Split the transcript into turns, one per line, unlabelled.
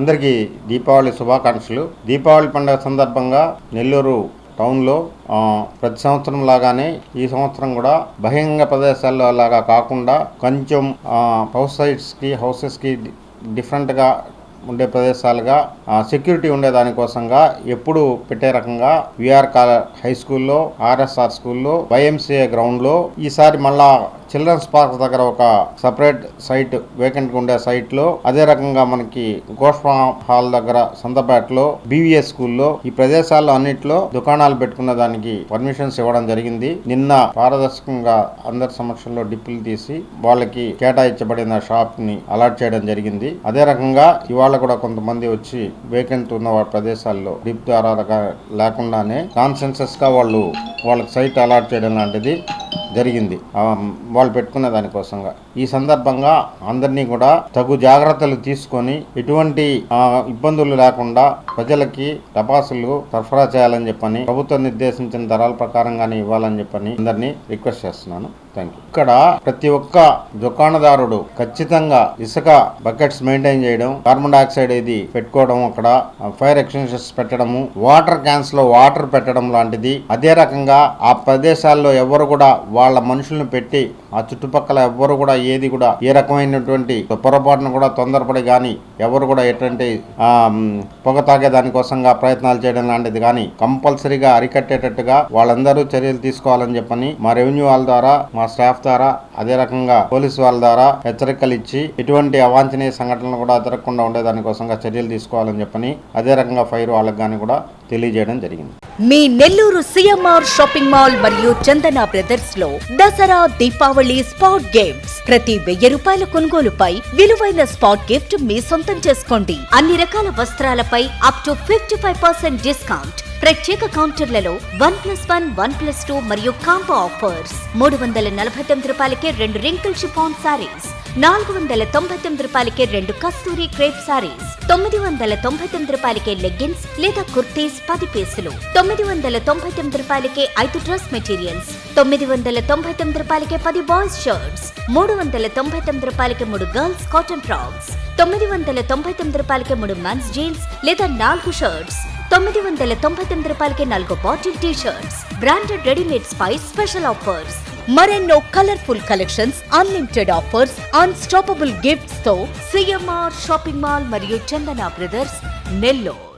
అందరికీ దీపావళి శుభాకాంక్షలు. దీపావళి పండుగ సందర్భంగా నెల్లూరు టౌన్లో ప్రతి సంవత్సరం లాగానే ఈ సంవత్సరం కూడా బహిరంగ ప్రదేశాల్లో లాగా కాకుండా కొంచెం హౌస్ సైడ్స్కి హౌసెస్కి డిఫరెంట్గా ఉండే ప్రదేశాలుగా సెక్యూరిటీ ఉండే దానికోసంగా ఎప్పుడు పెట్టే రకంగా విఆర్ కాల హై స్కూల్లో ఆర్ఎస్ఆర్ స్కూల్లో వైఎంసీఏ గ్రౌండ్లో ఈసారి మళ్ళా చిల్డ్రన్స్ పార్క్ దగ్గర ఒక సపరేట్ సైట్ వేకెంట్ ఉండే సైట్లో అదే రకంగా మనకి గోష్మా హాల్ దగ్గర సంతపేటలో బీవీఎస్ స్కూల్లో ఈ ప్రదేశాల్లో అన్నింటిలో దుకాణాలు పెట్టుకున్న దానికి పర్మిషన్స్ ఇవ్వడం జరిగింది. నిన్న పారదర్శకంగా అందరి సమక్షంలో డిప్పులు తీసి వాళ్ళకి కేటాయించబడిన షాప్ని అలాట్ చేయడం జరిగింది. అదే రకంగా ఇవాళ కూడా కొంతమంది వచ్చి వేకెంట్ ఉన్న ప్రదేశాల్లో డిప్ ద్వారా లేకుండానే కాన్సెన్సస్గా వాళ్ళు వాళ్ళకి సైట్ అలాట్ చేయడం లాంటిది. జరిగింది. వాళ్ళు పెట్టుకున్న దానికోసంగా. ఈ సందర్భంగా అందరినీ కూడా తగు జాగ్రత్తలు తీసుకొని ఎటువంటి ఇబ్బందులు లేకుండా ప్రజలకి టపాసులు సరఫరా చేయాలని చెప్పని ప్రభుత్వం నిర్దేశించిన ధరల ప్రకారంగానే ఇవ్వాలని చెప్పని అందరినీ రిక్వెస్ట్ చేస్తున్నాను. థ్యాంక్ యూ ఇక్కడ ప్రతి ఒక్క దుకాణదారుడు ఖచ్చితంగా ఇసుక బకెట్స్ మెయింటైన్ చేయడం కార్బన్ డైఆక్సైడ్ ఇది పెట్టుకోవడం అక్కడ ఫైర్ ఎక్స్టెన్షన్స్ పెట్టడము వాటర్ క్యాన్స్లో వాటర్ పెట్టడం లాంటిది. అదే రకంగా ఆ ప్రదేశాల్లో ఎవరు కూడా వాళ్ళ మనుషులను పెట్టి ఆ చుట్టుపక్కల ఎవ్వరు కూడా ఏది కూడా ఏ రకమైనటువంటి పొరపాటును కూడా తొందరపడి కానీ ఎవరు కూడా ఎటువంటి పొగ తాగే దానికోసంగా ప్రయత్నాలు చేయడం లాంటిది కానీ కంపల్సరీగా అరికట్టేటట్టుగా వాళ్ళందరూ చర్యలు తీసుకోవాలని చెప్పని మా రెవెన్యూ వాళ్ళ ద్వారా మా స్టాఫ్ ద్వారా అదే రకంగా పోలీసు వాళ్ళ ద్వారా హెచ్చరికలు ఇచ్చి ఎటువంటి అవాంఛనీయ సంఘటనలు కూడా జరగకుండా ఉండేదానికోసంగా చర్యలు తీసుకోవాలని చెప్పని అదే రకంగా ఫైర్ వాళ్ళకి కానీ కూడా తెలియజేయడం జరిగింది.
మీ నెల్లూరు సిఎంఆర్ షాపింగ్ మాల్ మరియు చందన బ్రదర్స్లో దసరా దీపావళి స్పాట్ గేమ్స్. ప్రతి వెయ్యి రూపాయల కొనుగోలుపై విలువైన స్పాట్ గిఫ్ట్ మీ సొంతం చేసుకోండి. అన్ని రకాల వస్త్రాలపై up to fifty five percent discount ప్రత్యేక కౌంటర్లలో one plus one one plus two మరియు కాంబో ఆఫర్స్. మూడు వందల నలభై తొమ్మిది రూపాయలకే రెండు రింకిల్ షిఫాన్ సారీస్. నాలుగు వందల తొంభై తొమ్మిది రూపాయలకే రెండు కస్తూరి క్రేప్ సారీస్. తొమ్మిది వందల తొంభై తొమ్మిది రూపాయలకే లెగ్గిన్స్ లేదా కుర్తీస్ పది పీసులు. తొమ్మిది వందల తొంభై తొమ్మిది రూపాయలకే ఐదు డ్రెస్ మెటీరియల్స్. తొమ్మిది వందల తొంభై తొమ్మిది రూపాయలకే పది బాయ్స్ షర్ట్స్. మూడు వందల తొంభై తొమ్మిది రూపాయలకే మూడు గర్ల్స్ కాటన్ ఫ్రాక్స్. తొమ్మిది వందల తొంభై తొమ్మిది రూపాయలకే మూడు మెన్స్ జీన్స్ లేదా నాలుగు షర్ట్స్. తొమ్మిది వందల తొంభై తొమ్మిది రూపాయలకి నాలుగు bottle T shirts branded readymade పై స్పెషల్ ఆఫర్స్ మరెన్నో colourful collections unlimited offers unstoppable గిఫ్ట్స్తో C M R shopping mall మరియు చందన బ్రదర్స్ నెల్లూరు